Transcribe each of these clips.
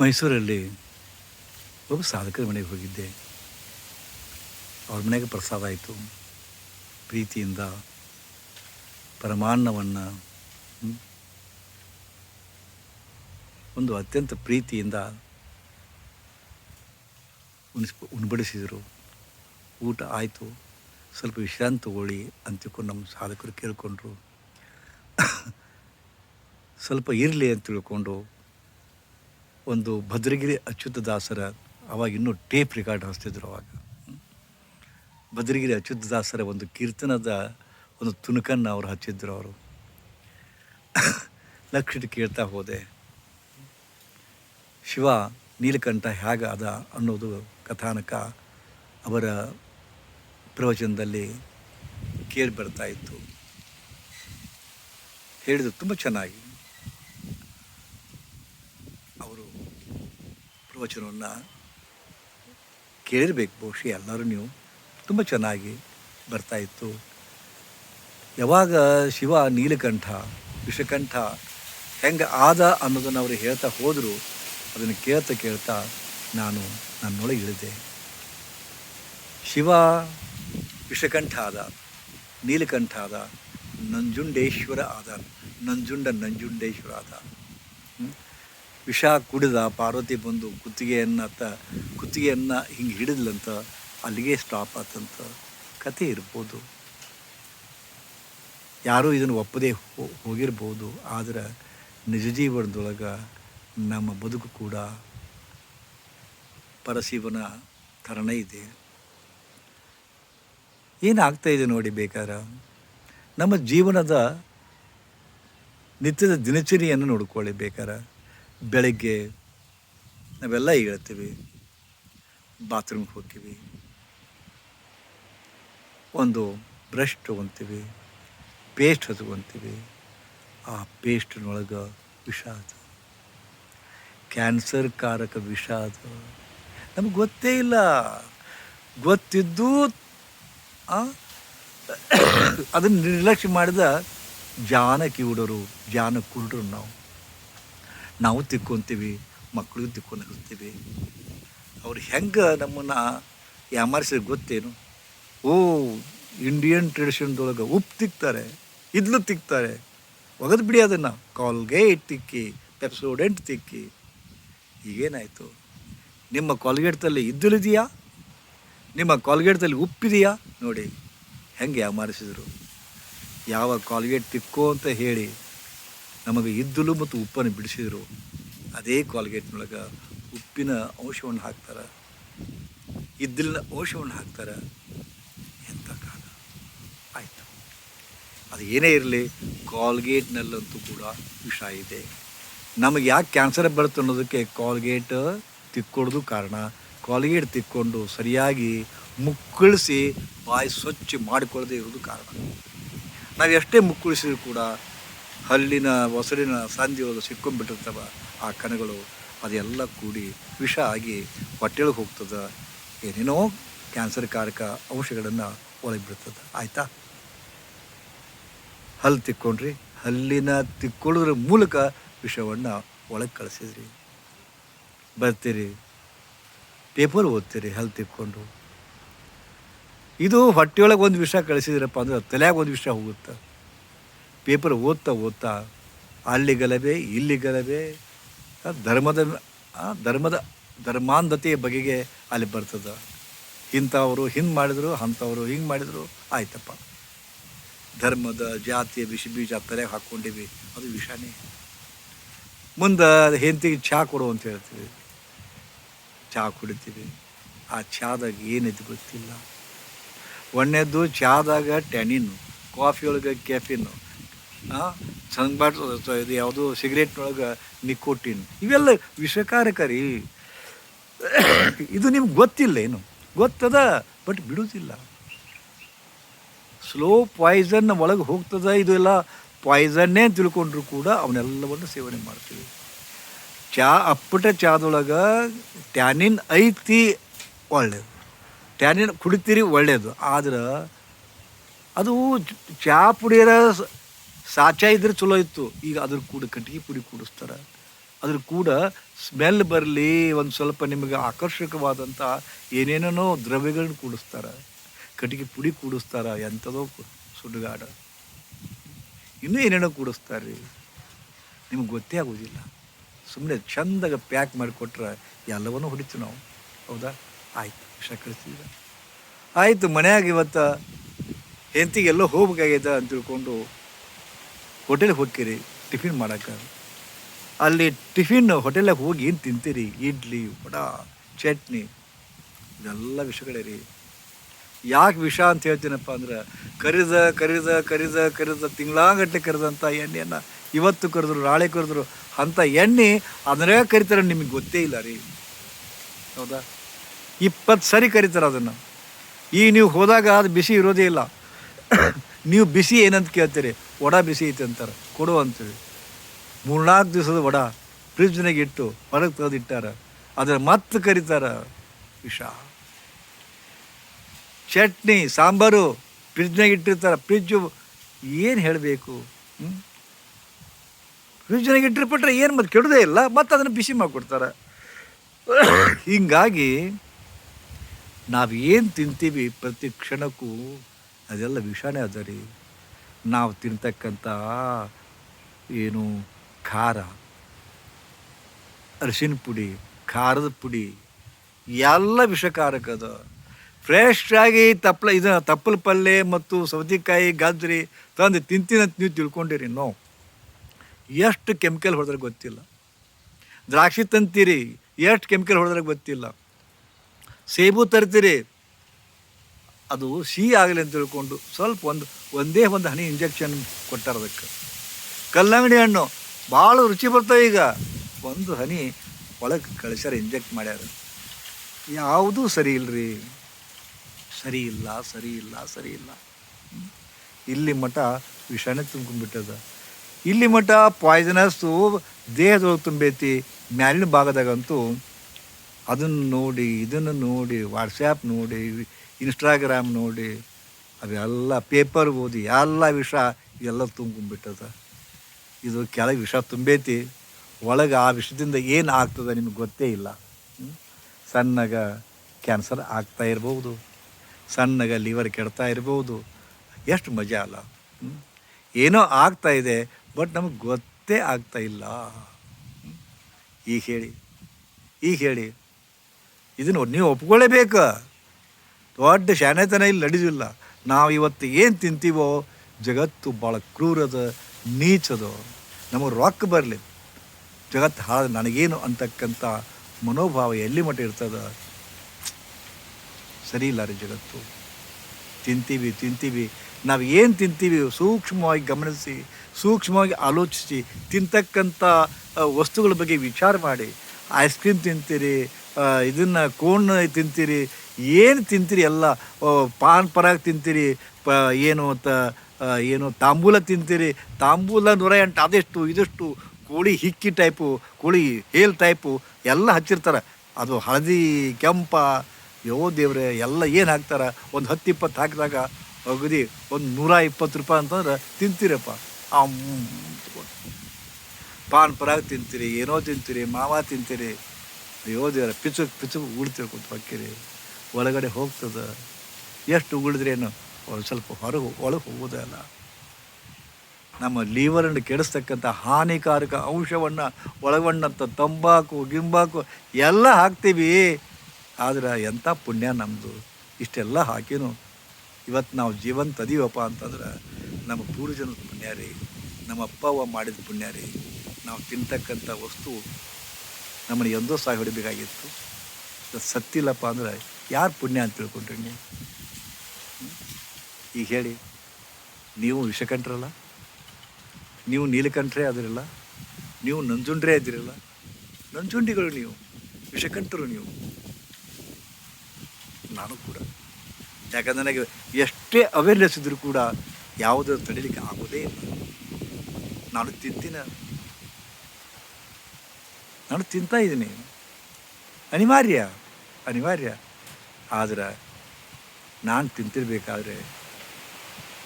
ಮೈಸೂರಲ್ಲಿ ಒಬ್ಬ ಸಾಧಕರ ಮನೆಗೆ ಹೋಗಿದ್ದೆ. ಅವ್ರ ಮನೆಗೆ ಪ್ರಸಾದ ಆಯಿತು. ಪ್ರೀತಿಯಿಂದ ಪರಮಾನ್ನವನ್ನು ಒಂದು ಅತ್ಯಂತ ಪ್ರೀತಿಯಿಂದ ಉಣಿಸ್ ಉಣ್ಬಡಿಸಿದರು. ಊಟ ಆಯಿತು. ಸ್ವಲ್ಪ ವಿಶ್ರಾಂತಿ ತಗೊಳ್ಳಿ ಅಂತ ನಮ್ಮ ಸಾಧಕರು ಕೇಳಿಕೊಂಡ್ರು. ಸ್ವಲ್ಪ ಇರಲಿ ಅಂತ ತಿಳ್ಕೊಂಡು ಒಂದು ಭದ್ರಗಿರಿ ಅಚ್ಯುತ ದಾಸರ ಅವಾಗ ಇನ್ನೂ ಟೇಪ್ ರೆಕಾರ್ಡ್ ಹಚ್ತಿದ್ರು ಅವಾಗ. ಭದ್ರಗಿರಿ ಅಚ್ಯುತ ದಾಸರ ಒಂದು ಕೀರ್ತನದ ಒಂದು ತುಣುಕನ್ನು ಅವರು ಹಚ್ಚಿದ್ರು ಅವರು. ಲಕ್ಷಿಟ್ಟು ಕೇಳ್ತಾ ಹೋದೆ. ಶಿವ, ನೀಲಕಂಠ ಹೇಗೆ ಅದ ಅನ್ನೋದು ಕಥಾನಕ ಅವರ ಪ್ರವಚನದಲ್ಲಿ ಕೇಳಿ ಬರ್ತಾ ಇತ್ತು. ಹೇಳಿದ್ರು, ತುಂಬ ಚೆನ್ನಾಗಿ ಅವರು ಪ್ರವಚನವನ್ನು ಕೇಳಿರ್ಬೇಕು. ಬಹುಶಃ ಎಲ್ಲರೂ ನೀವು ತುಂಬ ಚೆನ್ನಾಗಿ ಬರ್ತಾ ಇತ್ತು. ಯಾವಾಗ ಶಿವ ನೀಲಕಂಠ, ವಿಷಕಂಠ ಹೆಂಗೆ ಆದ ಅನ್ನೋದನ್ನು ಅವರು ಹೇಳ್ತಾ ಹೋದರು, ಅದನ್ನು ಕೇಳ್ತಾ ಕೇಳ್ತಾ ನಾನು ನನ್ನೊಳಗೆ ಇಳಿದೆ. ಶಿವ ವಿಷಕಂಠ ಆದ, ನೀಲಕಂಠ ಆದ, ನಂಜುಂಡೇಶ್ವರ ಆದ, ನಂಜುಂಡ ನಂಜುಂಡೇಶ್ವರ ಆದ? ವಿಷ ಕುಡಿದ ಪಾರ್ವತಿ ಬಂದು ಕುತ್ತಿಗೆಯನ್ನು ತ ಕುತ್ತಿಗೆಯನ್ನು ಹಿಂಗೆ ಹಿಡಿದ್ಲಂತ ಅಲ್ಲಿಗೆ ಸ್ಟಾಪ್ ಆತಂತ ಕತೆ ಇರ್ಬೋದು. ಯಾರೂ ಇದನ್ನು ಒಪ್ಪದೇ ಹೋಗಿರ್ಬೋದು, ಆದರೆ ನಿಜ ಜೀವನದೊಳಗೆ ನಮ್ಮ ಬದುಕು ಕೂಡ ಪರಶಿವನ ಥರನೇ ಇದೆ. ಏನಾಗ್ತಾ ಇದೆ ನೋಡಿ ಬೇಕಾದ್ರೆ ನಮ್ಮ ಜೀವನದ ನಿತ್ಯದ ದಿನಚರಿಯನ್ನು ನೋಡ್ಕೊಳ್ಳಿ ಬೇಕಾರೆ. ಬೆಳಗ್ಗೆ ನಾವೆಲ್ಲ ಹೇಳ್ತೀವಿ ಬಾತ್ರೂಮ್ಗೆ ಹೋಗ್ತೀವಿ, ಒಂದು ಬ್ರಷ್ ತೊಗೊತೀವಿ ಪೇಸ್ಟ್ ಹಚ್ಕೊತೀವಿ ಆ ಪೇಸ್ಟ್ನೊಳಗೆ ವಿಷ ಅದು ಕ್ಯಾನ್ಸರ್ ಕಾರಕ ವಿಷ ಅದು ನಮಗೆ ಗೊತ್ತೇ ಇಲ್ಲ. ಗೊತ್ತಿದ್ದು ಅದನ್ನು ನಿರ್ಲಕ್ಷ್ಯ ಮಾಡಿದ ಜಾನಕಿ ಕಿವುಡರು ಜಾನ ನಾವು. ನಾವು ತಿಕ್ಕೊಂತೀವಿ ಮಕ್ಕಳು ತಿಕ್ಕೊಂಡಿರ್ತೀವಿ ಅವ್ರು ಹೆಂಗೆ ನಮ್ಮನ್ನು ಯಾಮಾರಿಸಿದ್ರೆ ಗೊತ್ತೇನು? ಓ ಇಂಡಿಯನ್ ಟ್ರೆಡಿಷನ್ದೊಳಗೆ ಉಪ್ಪು ತಿಕ್ತಾರೆ, ಇದ್ಲು ತಿಕ್ತಾರೆ. ಒಗೆದು ಬಿಡಿ ಅದನ್ನು. ಕಾಲ್ಗೇಟ್ ತಿಕ್ಕಿ ಪೆಪ್ಸೋಡೆಂಟ್ ತಿಕ್ಕಿ. ಈಗೇನಾಯಿತು? ನಿಮ್ಮ ಕಾಲ್ಗೇಟ್ದಲ್ಲಿ ಇದ್ದಲಿದೆಯಾ ನಿಮ್ಮ ಕಾಲ್ಗೇಟ್ದಲ್ಲಿ ಉಪ್ಪಿದೆಯಾ ನೋಡಿ, ಹೆಂಗೆ ಯಾಮಾರಿಸಿದರು. ಯಾವ ಕಾಲ್ಗೇಟ್ ತಿಕ್ಕೋ ಅಂತ ಹೇಳಿ ನಮಗೆ ಇದ್ದಲು ಮತ್ತು ಉಪ್ಪನ್ನು ಬಿಡಿಸಿದರು. ಅದೇ ಕಾಲ್ಗೇಟ್ನೊಳಗೆ ಉಪ್ಪಿನ ಅಂಶವನ್ನು ಹಾಕ್ತಾರೆ. ಇದ್ದಲಿನ ಅಂಶವನ್ನು ಹಾಕ್ತಾರೆ. ಎಂಥ ಕಾಲ. ಆಯಿತು. ಅದು ಏನೇ ಇರಲಿ ಕಾಲ್ಗೇಟ್ನಲ್ಲಂತೂ ಕೂಡ ವಿಷ ಇದೆ ನಮಗೆ ಯಾಕೆ ಕ್ಯಾನ್ಸರ್ ಬರುತ್ತೆ ಅನ್ನೋದಕ್ಕೆ ಕಾಲ್ಗೇಟ್ ತಿಕ್ಕೊಡೋದು ಕಾರಣ. ಕಾಲ್ಗೇಟ್ ತಿಕ್ಕೊಂಡು ಸರಿಯಾಗಿ ಮುಕ್ಕಳಿಸಿ ಬಾಯಿ ಸ್ವಚ್ಛ ಮಾಡಿಕೊಳ್ಳದೆ ಇರೋದು ಕಾರಣ. ನಾವು ಎಷ್ಟೇ ಮುಕ್ಕಳಿಸಿದ್ರು ಕೂಡ ಹಲ್ಲಿನ ಮೊಸರಿನ ಸಂಧಿಯೊಳಗೆ ಸಿಕ್ಕೊಂಡ್ಬಿಟ್ಟಿರ್ತವ ಆ ಕಣಗಳು, ಅದೆಲ್ಲ ಕೂಡಿ ವಿಷ ಆಗಿ ಹೊಟ್ಟೆಳಗೆ ಹೋಗ್ತದೆ. ಏನೇನೋ ಕ್ಯಾನ್ಸರ್ ಕಾರಕ ಅಂಶಗಳನ್ನು ಒಳಗೆ ಬಿಡ್ತದೆ ಆಯಿತಾ? ಹಲ್ಲು ತಿಕ್ಕೊಂಡ್ರಿ. ಹಲ್ಲಿನ ತಿಕ್ಕೊಳ್ಳೋದ್ರ ಮೂಲಕ ವಿಷವನ್ನು ಒಳಗೆ ಕಳಿಸಿದ್ರಿ. ಬರ್ತೀರಿ. ಪೇಪರ್ ಓದ್ತೀರಿ ಹಲ್ಲು ತಿಕ್ಕೊಂಡು. ಇದು ಹೊಟ್ಟೆಯೊಳಗೆ ಒಂದು ವಿಷ ಕಳಿಸಿದ್ರಪ್ಪ ಅಂದ್ರೆ ತಲೆಯಾಗ ಒಂದು ವಿಷ ಹೋಗುತ್ತೆ. ಪೇಪರ್ ಓದ್ತಾ ಓದ್ತಾ ಅಲ್ಲಿ ಗಲಭೆ ಇಲ್ಲಿ ಗಲಭೆ ಧರ್ಮದ ಧರ್ಮದ ಧರ್ಮಾಂಧತೆಯ ಬಗೆಗೆ ಅಲ್ಲಿ ಬರ್ತದೆ. ಇಂಥವರು ಹಿಂಗೆ ಮಾಡಿದ್ರು, ಅಂಥವರು ಹಿಂಗೆ ಮಾಡಿದ್ರು, ಆಯ್ತಪ್ಪ. ಧರ್ಮದ ಜಾತಿಯ ವಿಷ, ಬೀಜ ತಲೆಗೆ ಹಾಕ್ಕೊಂಡಿವಿ, ಅದು ವಿಷಾನೇ. ಮುಂದೆ ಹೆಂಡತಿಗೆ ಚಹಾ ಕೊಡು ಅಂತ ಹೇಳ್ತೀವಿ. ಚಹಾ ಕುಡಿತೀವಿ. ಆ ಚಾದಾಗ ಏನಿದೆ ಗೊತ್ತಿಲ್ಲ. ಒಣ್ಣೆದ್ದು ಚಾದಾಗ ಟ್ಯಾನಿನ್ನು ಕಾಫಿ ಒಳಗೆ ಕೆಫಿನ್ನು ಸಂಗ್ಬಾಟ್ ಇದು ಯಾವುದು ಸಿಗರೇಟ್ನೊಳಗೆ ನಿಕೋಟಿನ್, ಇವೆಲ್ಲ ವಿಷಕಾರಕರಿ. ಇದು ನಿಮ್ಗೆ ಗೊತ್ತಿಲ್ಲ ಏನು? ಗೊತ್ತದ, ಬಟ್ ಬಿಡುವುದಿಲ್ಲ ಸ್ಲೋ ಪಾಯ್ಸನ್ ಒಳಗೆ ಹೋಗ್ತದ, ಇದು ಎಲ್ಲ ಪಾಯ್ಸನ್ನೇ ತಿಳ್ಕೊಂಡ್ರು ಕೂಡ ಅವನ್ನೆಲ್ಲವನ್ನು ಸೇವನೆ ಮಾಡ್ತೀವಿ. ಚಾ, ಅಪ್ಪಟ ಚಾದೊಳಗೆ ಟ್ಯಾನಿನ್ ಐತಿ ಒಳ್ಳೆಯದು ಟ್ಯಾನಿನ್ ಕುಡಿತೀರಿ ಒಳ್ಳೆಯದು ಆದ್ರೆ ಅದು ಚ- ಪುಡಿಯರ ಸಾಚ ಇದ್ರೆ ಚಲೋ ಇತ್ತು. ಈಗ ಅದ್ರ ಕೂಡ ಕಟ್ಟಿಗೆ ಪುಡಿ ಕೂಡಿಸ್ತಾರೆ. ಅದ್ರ ಕೂಡ ಸ್ಮೆಲ್ ಬರಲಿ ಒಂದು ಸ್ವಲ್ಪ ನಿಮಗೆ ಆಕರ್ಷಕವಾದಂಥ ಏನೇನೋ ದ್ರವ್ಯಗಳನ್ನ ಕೂಡಿಸ್ತಾರೆ. ಕಟ್ಟಿಗೆ ಪುಡಿ ಕೂಡಿಸ್ತಾರ, ಎಂಥದೋ ಸುಡುಗಾಡ. ಇನ್ನೂ ಏನೇನೋ ಕೂಡಿಸ್ತಾರೆ. ರೀ ನಿಮ್ಗೆ ಗೊತ್ತೇ ಆಗೋದಿಲ್ಲ. ಸುಮ್ಮನೆ ಚಂದಾಗ ಪ್ಯಾಕ್ ಮಾಡಿಕೊಟ್ರೆ ಎಲ್ಲವನ್ನೂ ಹೊಡಿತು ನಾವು. ಹೌದಾ? ಆಯ್ತು ವಿಷ ಆಯಿತು, ಮನೆಯಾಗ ಇವತ್ತು ಹೆಂತಿಗೆ ಎಲ್ಲೋ ಹೋಗ್ಬೇಕಾಗ್ಯದ ಅಂತ ತಿಳ್ಕೊಂಡು ಹೋಟೆಲ್ಗೆ ಹೋಗ್ತೀರಿ, ಟಿಫಿನ್ ಮಾಡೋಕೆ ಅಲ್ಲಿ ಟಿಫಿನ್ ಹೋಟೆಲಾಗ ಹೋಗಿ ಏನು ತಿಂತೀರಿ? ಇಡ್ಲಿ, ವಡ, ಚಟ್ನಿ, ಇದೆಲ್ಲ ವಿಷಗಳೇ ರೀ. ಯಾಕೆ ವಿಷ ಅಂತ ಹೇಳ್ತೀನಪ್ಪ ಅಂದ್ರೆ, ಕರಿದ ಕರಿದ ಕರಿದ ಕರಿದ ತಿಂಗಳಾಗಟ್ಟಲೆ ಕರೆದಂಥ ಎಣ್ಣೆಯನ್ನು ಇವತ್ತು ಕರೆದ್ರು, ನಾಳೆ ಕರೆದ್ರು ಅಂಥ ಎಣ್ಣೆ ಅದನ್ನೇ ಕರಿತಾರೆ ನಿಮಗೆ ಗೊತ್ತೇ ಇಲ್ಲ ರೀ. ಹೌದಾ? ಇಪ್ಪತ್ತು ಸರಿ ಕರಿತಾರೆ ಅದನ್ನು. ಈಗ ನೀವು ಹೋದಾಗ ಅದು ಬಿಸಿ ಇರೋದೇ ಇಲ್ಲ. ನೀವು ಬಿಸಿ ಏನಂತ ಕೇಳ್ತೀರಿ? ವಡ ಬಿಸಿ ಐತೆ ಅಂತಾರೆ. ಕೊಡು ಅಂತೀವಿ. ಮೂರ್ನಾಲ್ಕು ದಿವಸದ ವಡ ಫ್ರಿಜ್ನಾಗ ಇಟ್ಟು ಹೊರಗೆ ತೆಗೆದು ಇಟ್ಟಾರ ಅದನ್ನ ಮತ್ತೆ ಕರಿತಾರ? ವಿಷ. ಚಟ್ನಿ, ಸಾಂಬಾರು ಫ್ರಿಜ್ನಾಗ ಇಟ್ಟಿರ್ತಾರೆ. ಫ್ರಿಜ್ಜು ಏನು ಹೇಳಬೇಕು? ಫ್ರಿಜ್ನಾಗ ಇಟ್ಟಿರ್ಬಿಟ್ರೆ ಏನು ಮತ್ತೆ ಕೆಡೋದೇ ಇಲ್ಲ. ಮತ್ತೆ ಅದನ್ನು ಬಿಸಿ ಮಾಡಿಕೊಡ್ತಾರೆ. ಹೀಗಾಗಿ ನಾವು ಏನು ತಿಂತೀವಿ ಪ್ರತಿ ಕ್ಷಣಕ್ಕೂ ಅದೆಲ್ಲ ವಿಷಾಣೆ ಅದ ರೀ. ನಾವು ತಿಂತಕ್ಕಂಥ ಏನು ಖಾರ, ಅರಿಶಿನ ಪುಡಿ, ಖಾರದ ಪುಡಿ, ಎಲ್ಲ ವಿಷಕಾರಕ ಅದ. ಫ್ರೆಶ್ ಆಗಿ ತಪ್ಪಲ ಇದು ತಪ್ಪಲ ಪಲ್ಯ ಮತ್ತು ಸೌತೆಕಾಯಿ ಗಾದ್ರಿ ತಂದು ತಿಂತೀನಂತ ನೀವು ತಿಳ್ಕೊಂಡಿರಿ ನೋವು. ಎಷ್ಟು ಕೆಮಿಕಲ್ ಹೊಡೆದ್ರೆ ಗೊತ್ತಿಲ್ಲ. ದ್ರಾಕ್ಷಿ ತಂತೀರಿ, ಎಷ್ಟು ಕೆಮಿಕಲ್ ಹೊಡೆದ್ರೆ ಗೊತ್ತಿಲ್ಲ. ಸೇಬು ತರ್ತೀರಿ ಅದು ಸಿಹಿ ಆಗಲಿ ಅಂತ ತಿಳ್ಕೊಂಡು ಸ್ವಲ್ಪ ಒಂದು, ಒಂದೇ ಒಂದು ಹನಿ ಇಂಜೆಕ್ಷನ್ ಕೊಟ್ಟಾರ ಅದಕ್ಕೆ. ಕಲ್ಲಂಗಡಿ ಹಣ್ಣು, ಭಾಳ ರುಚಿ ಬರ್ತವೆ ಈಗ. ಒಂದು ಹನಿ ಒಳಗೆ ಕಳಿಸ್ಯಾರ ಇಂಜೆಕ್ಟ್ ಮಾಡ್ಯಾರ. ಯಾವುದೂ ಸರಿ ಇಲ್ಲರಿ ಸರಿ ಇಲ್ಲ ಸರಿ ಇಲ್ಲ ಸರಿ ಇಲ್ಲ. ಇಲ್ಲಿ ಮಠ ವಿಷಾಣೆ ತುಂಬಿಕೊಂಡ್ಬಿಟ್ಟದ. ಇಲ್ಲಿ ಮಠ ಪಾಯ್ಸನಸ್ಸು ದೇಹದೊಳಗೆ ತುಂಬೈತಿ, ಮ್ಯಾಲಿನ ಭಾಗದಾಗಂತೂ ಅದನ್ನು ನೋಡಿ, ಇದನ್ನು ನೋಡಿ ವಾಟ್ಸ್ಯಾಪ್ ನೋಡಿ ಇನ್ಸ್ಟಾಗ್ರಾಮ್ ನೋಡಿ ಅವೆಲ್ಲ ಪೇಪರ್ ಓದಿ, ಎಲ್ಲ ವಿಷ ಎಲ್ಲ ತುಂಬ್ಕೊಂಡ್ಬಿಟ್ಟದ ಇದು ಕೆಳಗೆ ವಿಷ ತುಂಬೈತಿ, ಒಳಗೆ ಆ ವಿಷದಿಂದ ಏನು ಆಗ್ತದೆ ನಿಮ್ಗೆ ಗೊತ್ತೇ ಇಲ್ಲ? ಸಣ್ಣಗ ಕ್ಯಾನ್ಸರ್ ಆಗ್ತಾ ಇರ್ಬೋದು, ಸಣ್ಣಗ ಲಿವರ್ ಕೆಡ್ತಾ ಇರ್ಬೋದು, ಎಷ್ಟು ಮಜಾ ಅಲ್ಲ? ಏನೋ ಆಗ್ತಾ ಇದೆ ಬಟ್ ನಮಗೆ ಗೊತ್ತೇ ಆಗ್ತಾ ಇಲ್ಲ? ಈಗ ಹೇಳಿ ಈಗ ಹೇಳಿ, ಇದನ್ನು ನೀವು ಒಪ್ಕೊಳ್ಳೇಬೇಕು ದೊಡ್ಡ ಶಾನೆತನ ಇಲ್ಲಿ ನಡೆದಿಲ್ಲ. ನಾವು ಇವತ್ತು ಏನು ತಿಂತೀವೋ, ಜಗತ್ತು ಭಾಳ ಕ್ರೂರದ, ನೀಚದು ನಮಗೆ ರೊಕ್ಕ ಬರಲಿ. ಜಗತ್ತು ಹಾಳು ನನಗೇನು ಅಂತಕ್ಕಂಥ ಮನೋಭಾವ ಎಲ್ಲಿ ಮಟ್ಟ ಇರ್ತದ? ಸರಿ ಇಲ್ಲ ರೀ ಜಗತ್ತು. ತಿಂತೀವಿ ತಿಂತೀವಿ. ನಾವು ಏನು ತಿಂತೀವಿ ಸೂಕ್ಷ್ಮವಾಗಿ ಗಮನಿಸಿ, ಸೂಕ್ಷ್ಮವಾಗಿ ಆಲೋಚಿಸಿ, ತಿಂತಕ್ಕಂಥ ವಸ್ತುಗಳ ಬಗ್ಗೆ ವಿಚಾರ ಮಾಡಿ. ಐಸ್ ಕ್ರೀಮ್ ತಿಂತೀರಿ ಇದನ್ನು ಕೋಣ್ ತಿಂತೀರಿ, ಏನು ತಿಂತೀರಿ ಎಲ್ಲ ಪಾನ್ ಪರಾಗ್ ತಿಂತೀರಿ, ಪ, ಏನು ತ ಏನು ತಾಂಬೂಲ ತಿಂತೀರಿ. ತಾಂಬೂಲ ನೂರ ಎಂಟು, ಅದೆಷ್ಟು, ಇದಷ್ಟು, ಕೋಳಿ ಹಿಕ್ಕಿ ಟೈಪು, ಕೋಳಿ ಹೇಲ್ ಟೈಪು, ಎಲ್ಲ ಹಚ್ಚಿರ್ತಾರೆ. ಅದು ಹಳದಿ, ಕೆಂಪ, ಯೋ ದೇವ್ರೆ, ಎಲ್ಲ ಏನು ಹಾಕ್ತಾರೆ? ಒಂದು ಹತ್ತು ಇಪ್ಪತ್ತು ಹಾಕಿದಾಗ ಅಗದಿ ಒಂದು ನೂರ ಇಪ್ಪತ್ತು ರೂಪಾಯಿ ಅಂತಂದ್ರೆ ತಿಂತೀರಪ್ಪ. ಆ ಪಾನ್ ಪರಾಗ್ ತಿಂತೀರಿ, ಏನೋ ತಿಂತೀರಿ, ಮಾವ ತಿಂತೀರಿ ಅಯ್ಯೋ ದೇವರ ಪಿಚುಕ್ ಪಿಚುಕ್ ಉಳ್ತೀರಿ ಕೂತು ಹಾಕಿರಿ ಒಳಗಡೆ ಹೋಗ್ತದೆ. ಎಷ್ಟು ಉಳಿದ್ರೇನು ಒಂದು ಸ್ವಲ್ಪ ಹೊರಗೆ ಒಳಗೆ ಹೋಗೋದೇ ಅಲ್ಲ. ನಮ್ಮ ಲೀವರನ್ನು ಕೆಡಿಸ್ತಕ್ಕಂಥ ಹಾನಿಕಾರಕ ಅಂಶವನ್ನು ಒಳಗೊಂಡಂಥ ತಂಬಾಕು, ಗಿಂಬಾಕು ಎಲ್ಲ ಹಾಕ್ತೀವಿ. ಆದರೆ ಎಂಥ ಪುಣ್ಯ ನಮ್ಮದು ಇಷ್ಟೆಲ್ಲ ಹಾಕಿನು ಇವತ್ತು ನಾವು ಜೀವಂತ ಅದೀವಪ್ಪ ಅಂತಂದ್ರೆ ನಮ್ಮ ಪೂರ್ವಜನದ ಪುಣ್ಯ ರೀ. ನಮ್ಮ ಅಪ್ಪ ಮಾಡಿದ ಪುಣ್ಯ ರೀ. ನಾವು ತಿಂತಕ್ಕಂಥ ವಸ್ತು ನಮ್ಮನ್ನು ಎಂದೋ ಸಹ ಹೊಡಿಬೇಕಾಗಿತ್ತು. ಸತ್ತಿಲ್ಲಪ್ಪ ಅಂದ್ರೆ ಯಾರು ಪುಣ್ಯ ಅಂತ ತಿಳ್ಕೊಂಡ್ರಿ? ಈಗ ಹೇಳಿ, ನೀವು ವಿಷಕಂಠರಲ್ಲ? ನೀವು ನೀಲಕಂಠರೇ ಆದಿರಲ್ಲ? ನೀವು ನಂಜುಂಡ್ರೇ ಇದ್ದಿರಲ್ಲ ನಂಜುಂಡಿಗಳು ನೀವು, ವಿಷಕಂಠರು ನೀವು. ನಾನು ಕೂಡ. ಯಾಕಂದ್ರೆ ನನಗೆ ಎಷ್ಟೇ ಅವೇರ್ನೆಸ್ ಇದ್ದರೂ ಕೂಡ ಯಾವುದೋ ತಡಿಲಿಕ್ಕೆ ಆಗೋದೇ ಇಲ್ಲ. ನಾನು ತಿಂತೀನ ನಾನು ತಿಂತಾ ಇದ್ದೀನಿ. ಅನಿವಾರ್ಯ ಅನಿವಾರ್ಯ. ಆದರೆ ನಾನು ತಿಂತಿರ್ಬೇಕಾದ್ರೆ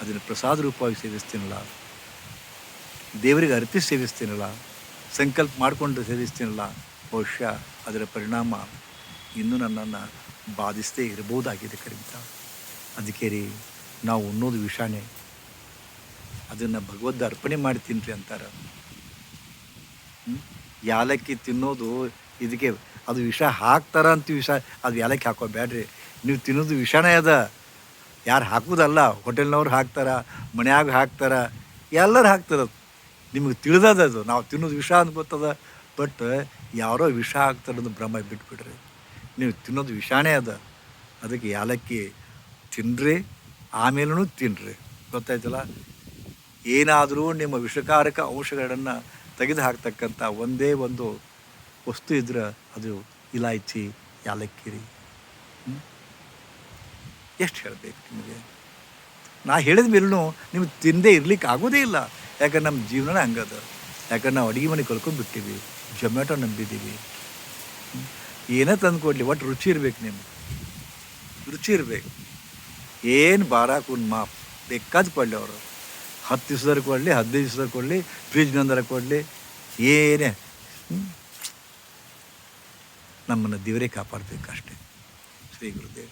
ಅದನ್ನು ಪ್ರಸಾದ ರೂಪವಾಗಿ ಸೇವಿಸ್ತೀನಲ್ಲ. ದೇವರಿಗೆ ಅರ್ಪಿ ಸೇವಿಸ್ತೀನಲ್ಲ. ಸಂಕಲ್ಪ ಮಾಡಿಕೊಂಡು ಸೇವಿಸ್ತೀನಲ್ಲ. ಬಹುಶಃ ಅದರ ಪರಿಣಾಮ ಇನ್ನೂ ನನ್ನನ್ನು ಬಾಧಿಸದೇ ಇರಬಹುದಾಗಿದೆ ಕರಿಂತ ಅದಕ್ಕೆ ರೀ ನಾವು ಉಣ್ಣೋದು ವಿಷಾನೇ ಅದನ್ನು ಭಗವದ್ ಅರ್ಪಣೆ ಮಾಡಿ ತಿನ್ರಿ ಅಂತಾರೆ? ಯಾಲಕ್ಕಿ ತಿನ್ನೋದು ಇದಕ್ಕೆ ಅದು ವಿಷ ಹಾಕ್ತಾರ ಅಂತ ವಿಷ. ಅದು ಯಾಲಕ್ಕಿ ಹಾಕೋಬೇಡ್ರಿ. ನೀವು ತಿನ್ನೋದು ವಿಷಾನೇ ಅದ. ಯಾರು ಹಾಕೋದಲ್ಲ, ಹೋಟೆಲ್ನವ್ರು ಹಾಕ್ತಾರ, ಮನ್ಯಾಗ ಹಾಕ್ತಾರ, ಎಲ್ಲರೂ ಹಾಕ್ತಾರ ನಿಮಗೆ ತಿಳಿದದ ಅದು. ನಾವು ತಿನ್ನೋದು ವಿಷ ಅಂತ ಗೊತ್ತದ. ಬಟ್ ಯಾರೋ ವಿಷ ಹಾಕ್ತಾರದು ಭ್ರಮ ಬಿಟ್ಬಿಡ್ರಿ. ನೀವು ತಿನ್ನೋದು ವಿಷಾನೇ ಅದ. ಅದಕ್ಕೆ ಯಾಲಕ್ಕಿ ತಿನ್ರಿ ಆಮೇಲೂ ತಿನ್ರಿ. ಗೊತ್ತಾಯ್ತಲ್ಲ? ಏನಾದರೂ ನಿಮ್ಮ ವಿಷಕಾರಕ ಅಂಶಗಳನ್ನು ತೆಗೆದು ಹಾಕ್ತಕ್ಕಂಥ ಒಂದೇ ಒಂದು ವಸ್ತು ಇದ್ರೆ ಅದು ಇಲಾಯ್ಚಿ, ಯಾಲಕ್ಕಿರಿ. ಎಷ್ಟು ಹೇಳಬೇಕು ನಿಮಗೆ? ನಾ ಹೇಳಿದ ಮೇಲೂ ನಿಮ್ಗೆ ತಿಂದೇ ಇರ್ಲಿಕ್ಕೆ ಆಗೋದೇ ಇಲ್ಲ. ಯಾಕಂದ್ರೆ ನಮ್ಮ ಜೀವನನೇ ಹಂಗದ. ಯಾಕಂದ್ರೆ ನಾವು ಅಡುಗೆ ಮನೆ ಕಲ್ಕೊಂಡ್ಬಿಟ್ಟಿವಿ ಜೊಮ್ಯಾಟೊ ನಂಬಿದ್ದೀವಿ? ಏನೇ ತಂದು ಕೊಡಲಿ, ಒಟ್ಟು ರುಚಿ ಇರ್ಬೇಕು ನಿಮ್ಗೆ. ರುಚಿ ಇರ್ಬೇಕು. ಏನು ಬಾರಾಕು ಒಂದು ಮಾಪ್ ಬೇಕಾದ ಕೊಡಲಿ ಅವರು. ಹತ್ತು ದಿವ್ಸದವ್ರು ಕೊಡಲಿ ಹದಿನೈದು ದಿವಸದ ಕೊಡಲಿ ಫ್ರಿಜ್ನೊಂದರ ಕೊಡಲಿ ಏನೇ? ನಮ್ಮನ್ನು ದೇವರೇ ಕಾಪಾಡಬೇಕಷ್ಟೇ. ಶ್ರೀ ಗುರುದೇವ್.